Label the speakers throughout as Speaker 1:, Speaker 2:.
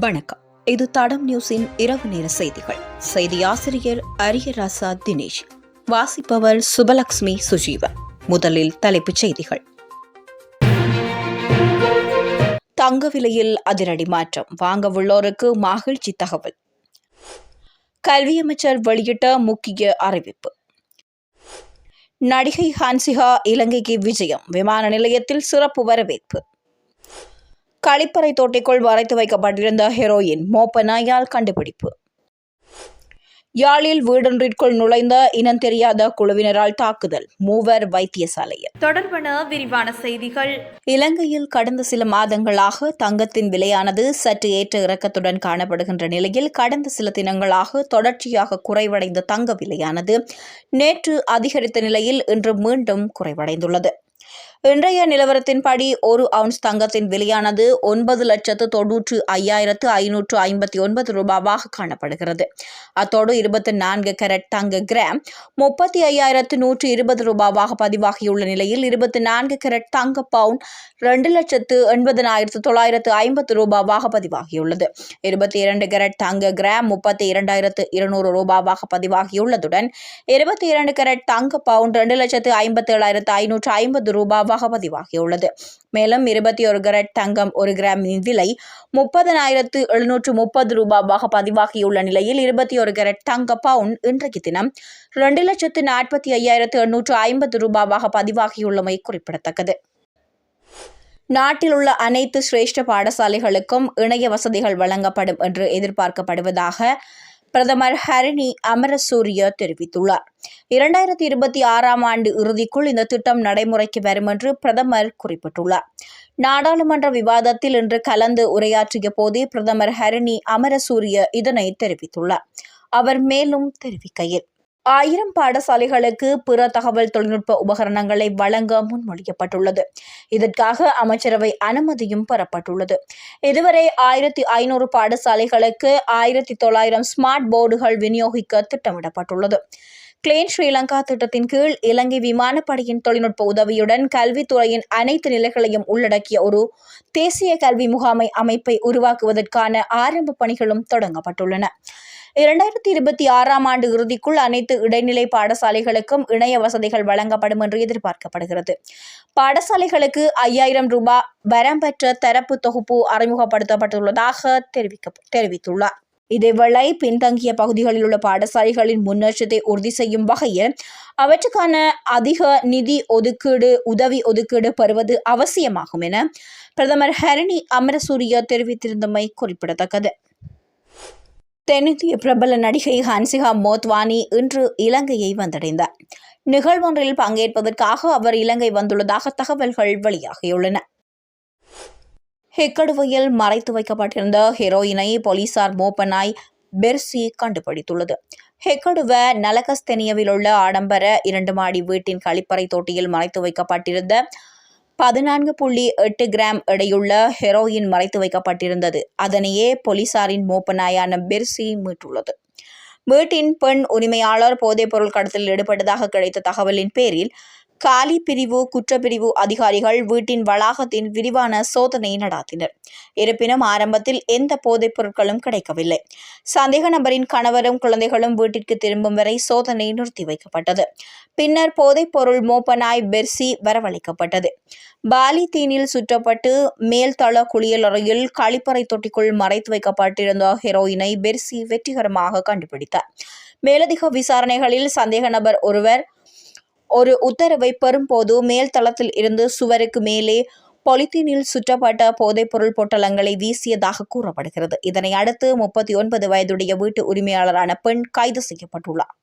Speaker 1: வணக்கம். இது தடம் நியூஸின் இரவு நேர செய்திகள். செய்தி ஆசிரியர் அரியராசா தினேஷ். வாசிப்பவர் சுபலக்ஷ்மி சுஜீவன். முதலில் தலைப்புச் செய்திகள். தங்க விலையில் அதிரடி மாற்றம். வாங்க உள்ளோருக்கு மகிழ்ச்சி தகவல். கல்வி அமைச்சர் வெளியிட்ட முக்கிய அறிவிப்பு. நடிகை ஹான்சிகா இலங்கைக்கு விஜயம். விமான நிலையத்தில் சிறப்பு வரவேற்பு. கழிப்பறை தோட்டிக்குள் மறைத்து வைக்கப்பட்டிருந்த ஹெரோயின் மோப்ப நாயால் கண்டுபிடிப்பு. யாழில் வீடொன்றிற்குள் நுழைந்த இனம் தெரியாத குழுவினரால் தாக்குதல் மூவர் வைத்தியசாலையில்.
Speaker 2: தொடர்பான விரிவான செய்திகள்.
Speaker 1: இலங்கையில் கடந்த சில மாதங்களாக தங்கத்தின் விலையானது சற்று ஏற்ற இறக்கத்துடன் காணப்படுகின்ற நிலையில் கடந்த சில தினங்களாக தொடர்ச்சியாக குறைவடைந்த தங்க விலையானது நேற்று அதிகரித்த நிலையில் இன்று மீண்டும் குறைவடைந்துள்ளது. இன்றைய நிலவரத்தின்படி ஒரு அவுன்ஸ் தங்கத்தின் விலையானது ஒன்பது லட்சத்து தொன்னூற்று ஐயாயிரத்து ஐநூற்று ஐம்பத்தி ஒன்பது ரூபாவாக காணப்படுகிறது. அத்தோடு இருபத்தி நான்கு கேரட் தங்க கிராம் முப்பத்தி ஐயாயிரத்து நூற்று இருபது ரூபாவாக பதிவாகியுள்ள நிலையில் இருபத்தி நான்கு கேரட் தங்க பவுன் ரெண்டு லட்சத்து எண்பதனாயிரத்து தொள்ளாயிரத்து ஐம்பது ரூபாவாக பதிவாகியுள்ளது. இருபத்தி இரண்டு கேரட் தங்க கிராம் முப்பத்தி இரண்டாயிரத்து இருநூறு ரூபாவாக பதிவாகியுள்ளதுடன் இருபத்தி இரண்டு கேரட் தங்க பவுன் ரெண்டு லட்சத்து ஐம்பத்தி ஏழாயிரத்து ஐநூற்று ஐம்பது ரூபாய் ரூபாவாக பதிவாகியுள்ளது மேலும் இருபத்தி ஒரு கேரட் தங்கம் ஒரு கிராம் விலை முப்பதனாயிரத்து எழுநூற்று முப்பது ரூபாவாக பதிவாகியுள்ள நிலையில் இருபத்தி ஒரு கேரட் தங்க பவுன் இன்றைக்கு தினம் இரண்டு லட்சத்து நாற்பத்தி ஐயாயிரத்து எண்ணூற்று ஐம்பது ரூபாவாக பதிவாகியுள்ளமை குறிப்பிடத்தக்கது. நாட்டில் உள்ள அனைத்து சிரேஷ்ட பாடசாலைகளுக்கும் இணைய வசதிகள் வழங்கப்படும் என்று எதிர்பார்க்கப்படுவதாக பிரதமர் ஹரிணி அமரசூரிய தெரிவித்துள்ளார். இரண்டாயிரத்தி இருபத்தி ஆறாம் ஆண்டு இறுதிக்குள் இந்த திட்டம் நடைமுறைக்கு வரும் என்று பிரதமர் குறிப்பிட்டுள்ளார். நாடாளுமன்ற விவாதத்தில் இன்று கலந்து உரையாற்றிய போதே பிரதமர் ஹரிணி அமரசூரிய இதனை தெரிவித்துள்ளார். அவர் மேலும் தெரிவிக்கையில் ஆயிரம் பாடசாலைகளுக்கு பிற தகவல் தொழில்நுட்ப உபகரணங்களை வழங்க முன்மொழியப்பட்டுள்ளது. இதற்காக அமைச்சரவை அனுமதியும் பெறப்பட்டுள்ளது. இதுவரை ஆயிரத்தி ஐநூறு பாடசாலைகளுக்கு ஆயிரத்தி தொள்ளாயிரம் ஸ்மார்ட் போர்டுகள் விநியோகிக்க திட்டமிடப்பட்டுள்ளது. கிளேன் ஸ்ரீலங்கா திட்டத்தின் கீழ் இலங்கை விமானப்படையின் தொழில்நுட்ப உதவியுடன் கல்வித்துறையின் அனைத்து நிலைகளையும் உள்ளடக்கிய ஒரு தேசிய கல்வி முகாமை அமைப்பை உருவாக்குவதற்கான ஆரம்ப பணிகளும் தொடங்கப்பட்டுள்ளன. இரண்டாயிரத்தி இருபத்தி ஆறாம் ஆண்டு இறுதிக்குள் அனைத்து இடைநிலை பாடசாலைகளுக்கும் இணைய வசதிகள் வழங்கப்படும் என்று எதிர்பார்க்கப்படுகிறது. பாடசாலைகளுக்கு ஐயாயிரம் ரூபாய் வரம்பற்ற தரப்பு தொகுப்பு அறிமுகப்படுத்தப்பட்டுள்ளதாக தெரிவிக்க தெரிவித்துள்ளார். இதேவேளை பின்தங்கிய பகுதிகளில் உள்ள பாடசாலைகளின் முன்னேற்றத்தை உறுதி செய்யும் வகையில் அவற்றுக்கான அதிக நிதி ஒதுக்கீடு உதவி ஒதுக்கீடு பெறுவது அவசியமாகும் என பிரதமர் ஹரணி அமரசூரிய தெரிவித்திருந்தமை குறிப்பிடத்தக்கது. தென்னிந்திய பிரபல நடிகை ஹன்சிகா மோத்வானி இன்று இலங்கையை வந்தடைந்தார். நிகழ்வொன்றில் பங்கேற்பதற்காக அவர் இலங்கை வந்துள்ளதாக தகவல்கள் வெளியாகியுள்ளன. ஹெக்கடுவையில் மறைத்து வைக்கப்பட்டிருந்த ஹெரோயினை போலீசார் மோப்பனாய் பெர்சி கண்டுபிடித்துள்ளது. ஹெக்கடுவ நலகஸ்தெனியவில் உள்ள ஆடம்பர இரண்டு மாடி வீட்டின் கழிப்பறை தொட்டியில் மறைத்து வைக்கப்பட்டிருந்த பதினான்கு புள்ளி எட்டு கிராம் எடையுள்ள ஹெரோயின் மறைத்து வைக்கப்பட்டிருந்தது. அதனையே போலீசாரின் மோப்பநாயான பெர்சி மீட்டுள்ளது. வீட்டின் பெண் உரிமையாளர் போதைப்பொருள் கடத்தலில் ஈடுபட்டதாக கிடைத்த தகவலின் பேரில் காலி பிரிவு குற்றப்பிரிவு அதிகாரிகள் வீட்டின் வளாகத்தின் விரிவான சோதனை நடாத்தினர். இருப்பினும் ஆரம்பத்தில் எந்த போதைப் பொருட்களும் கிடைக்கவில்லை. சந்தேக நபரின் கணவரும் குழந்தைகளும் வீட்டிற்கு திரும்பும் வரை சோதனை நிறுத்தி வைக்கப்பட்டது. பின்னர் போதைப் பொருள் மோப்பனாய் பெர்சி வரவழைக்கப்பட்டது. பாலி தீனில் சுற்றப்பட்டு மேல்தள குளியலறையில் கழிப்பறை தொட்டிக்குள் மறைத்து வைக்கப்பட்டிருந்த ஹெரோயினை பெர்சி வெற்றிகரமாக கண்டுபிடித்தார். மேலதிக விசாரணைகளில் சந்தேக நபர் ஒருவர் ஒரு உத்தரவை பெறும்போது மேல் தளத்தில் இருந்து சுவருக்கு மேலே பொலித்தீனில் சுற்றப்பட்ட போதைப்பொருள் பொட்டலங்களை வீசியதாக கூறப்படுகிறது. இதனை அடுத்து முப்பத்தி ஒன்பது வயதுடைய வீட்டு உரிமையாளரான பெண் கைது செய்யப்பட்டுள்ளார்.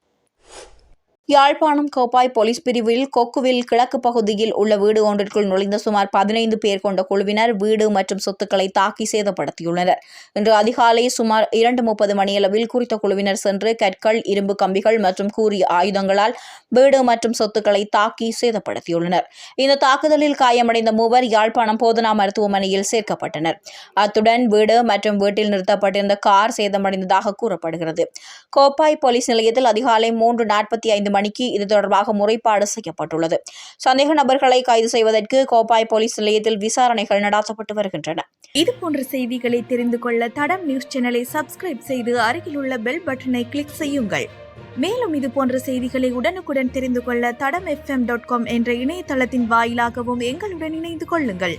Speaker 1: யாழ்ப்பாணம் கோப்பாய் போலீஸ் பிரிவில் கொக்குவில் கிழக்கு பகுதியில் உள்ள வீடு ஒன்றிற்குள் நுழைந்த சுமார் பதினைந்து பேர் கொண்ட குழுவினர் வீடு மற்றும் சொத்துக்களை தாக்கி சேதப்படுத்தியுள்ளனர். இன்று அதிகாலை சுமார் இரண்டு முப்பது மணியளவில் குறித்த குழுவினர் சென்று கற்கள் இரும்பு கம்பிகள் மற்றும் கூறிய ஆயுதங்களால் வீடு மற்றும் சொத்துக்களை தாக்கி சேதப்படுத்தியுள்ளனர். இந்த தாக்குதலில் காயமடைந்த மூவர் யாழ்ப்பாணம் போதனா மருத்துவமனையில் சேர்க்கப்பட்டனர். அத்துடன் வீடு மற்றும் வீட்டில் நிறுத்தப்பட்டிருந்த கார் சேதமடைந்ததாக கூறப்படுகிறது. கோப்பாய் போலீஸ் நிலையத்தில் அதிகாலை மூன்று நாற்பத்தி ஐந்து மணிக்கு இது தொடர்பாக முறைப்பாடு செய்யப்பட்டுள்ளது. சந்தேக நபர்களை கைது செய்வதற்கு கோப்பாய் போலீஸ் நிலையத்தில் விசாரணைகள் நடாத்தப்பட்டு வருகின்றன.
Speaker 2: இது போன்ற செய்திகளை தெரிந்து கொள்ள தடம் நியூஸ் சேனலை சப்ஸ்கிரைப் செய்து அருகிலுள்ள பெல் பட்டனை கிளிக் செய்யுங்கள். மேலும் இது போன்ற செய்திகளை உடனுக்குடன் தெரிந்து கொள்ள தடம் எஃப்எம் டாட் காம் என்ற இணையதளத்தின் வாயிலாகவும் எங்களுடன் இணைந்து கொள்ளுங்கள்.